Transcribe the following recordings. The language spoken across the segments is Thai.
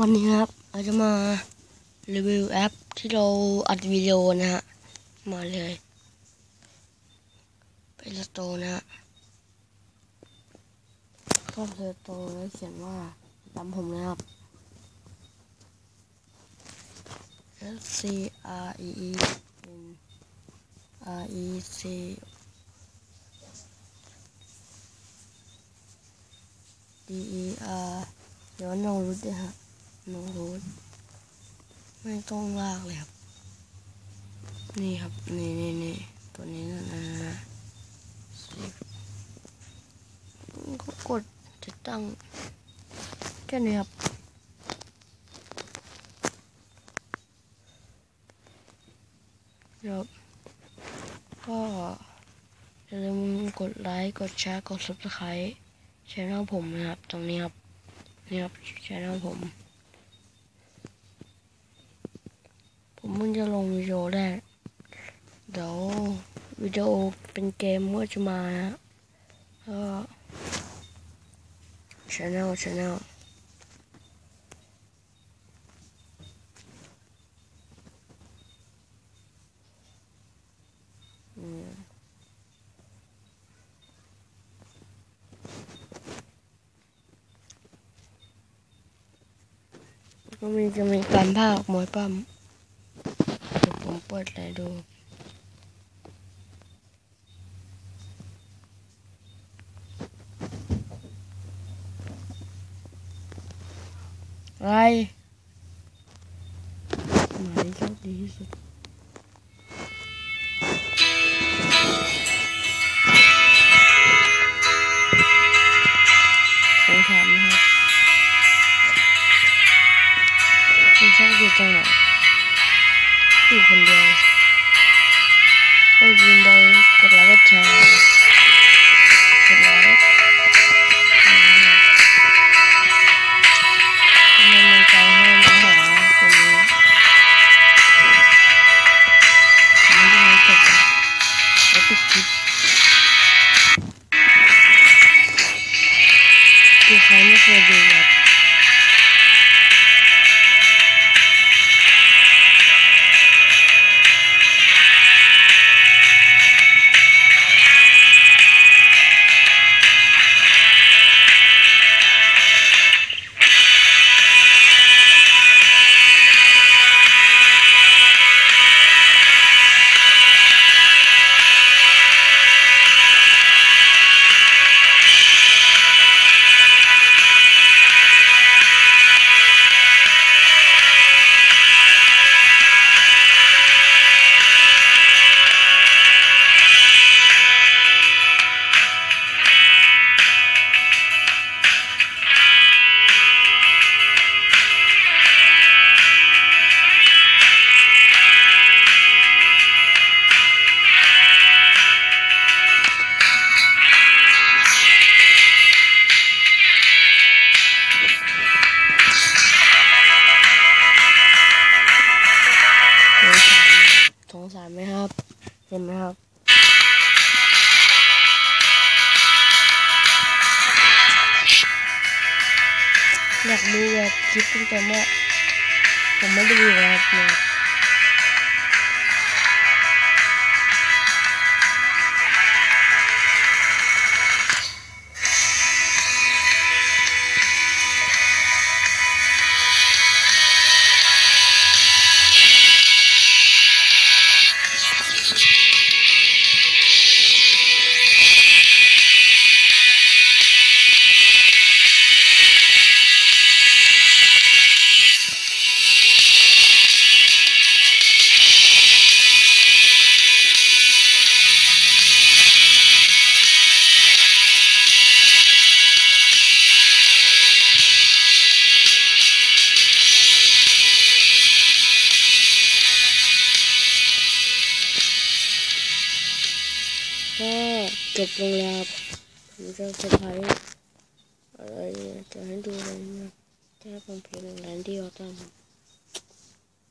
วันนี้ครับเราจะมารีวิวแอปที่เราอัดวิดีโอนะฮะ มาเลยเป็นสโตนะฮะก็เพลโตแล้วเขียนว่าตามผมนะครับ S C R E E N R E C D E R เดี๋ยวน้องรุดด้วยฮะ น้องรุดไม่ต้องลากเลยครับ นี่ครับ นี่นี่นี่ตัวนี้นะนะฮะก็กดติดตั้งแค่นี้ครับครับก็อย่าลืมกดไลค์ กดแชร์ กด subscribe ช่องผมนะครับ ตรงนี้ครับ นี่ครับช่องผม ผม เพิ่งจะลงวิดีโอแรก เดี๋ยววิดีโอเป็นเกมก็จะมานะก็ชาแนลชาแนลอืมก็มีจะมีการภาคมวยปั้ม ผมเปิดให้ดูอะไรหมายโชคดีที่สุดสงสารนะครับคุณชอบอยู่จังไหน อยู่คนเดียวก็ยินดีกดไลค์กดแชร์กดไลค์อืมเป็นกำลังใจให้น้องหมาคนนี้ไม่ได้จบนะแล้วปิดคลิปคือใครไม่เคยดู นะครับ อยากดูแบบคลิปตั้งแต่เมื่อผมไม่ได้ดูแบบเนี่ ก็จบลงแล้วครับผมจะเซอร์ไพรส์อะไรเนี่ยจะให้ดูเลยนะแค่ผมเพลงแลนดี้ออตัน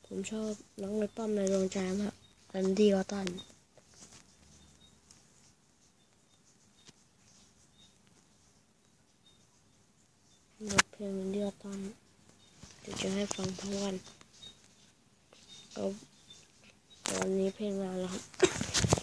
ผมชอบน้องในปั้มในดวงใจมากแลนดี้ออตันเพลงแลนดี้ออตันจะจะให้ฟังทั้งวันก็ตอนนี้เพลงมาแล้วครับ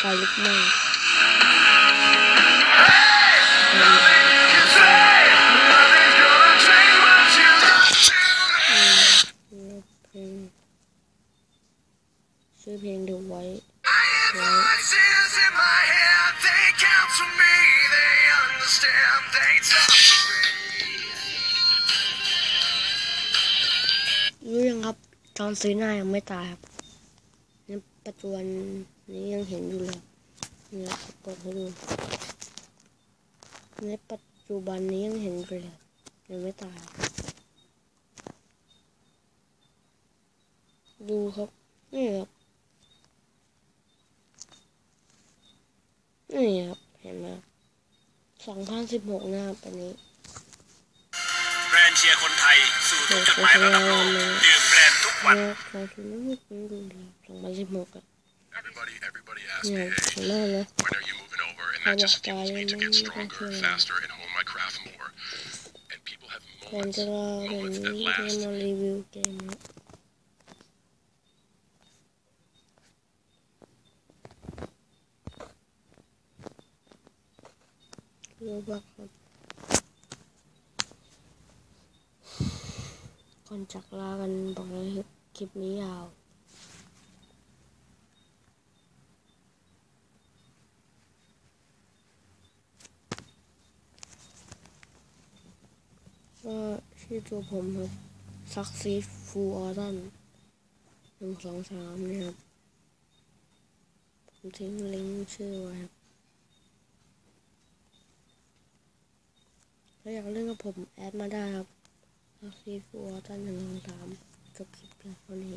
ไฟลุกไหม้ซื้อเพลงดูไว้ไว้รู้ยังครับ จอนซื้อหน้ายังไม่ตายครับ ปัจจุบันนี้ยังเห็นอยู่เลยเนี่ยกดให้ดูในปัจจุบันนี้ยังเห็นอยู่เลยยังไม่ตายครับดูครับนี่ครับนี่ครับเห็นไหมสองพันสิบหกนะครับอันนี้แบรนด์เชียร์คนไทย สู่ทุกจุดหมายระดับโลกดื่ม Everybody, everybody asks me, hey, when are you moving over? And that just fuels me to get stronger, faster, and hone my craft more. And people have moments, moments that last. You're welcome. ก่อนจากลากันบอกเลยคลิปนี้ยาวก็ชื่อตัวผมครับซักซีฟูออรันหนึ่งสองสามนี่ยครับ ผมทิ้งลิงก์ชื่อไว้ครับถ้าอยากเล่นกับผมแอดมาได้ครับ ซักซีฟูออรันหนึ่งสองสามจบคลิปเพียงเท่านี้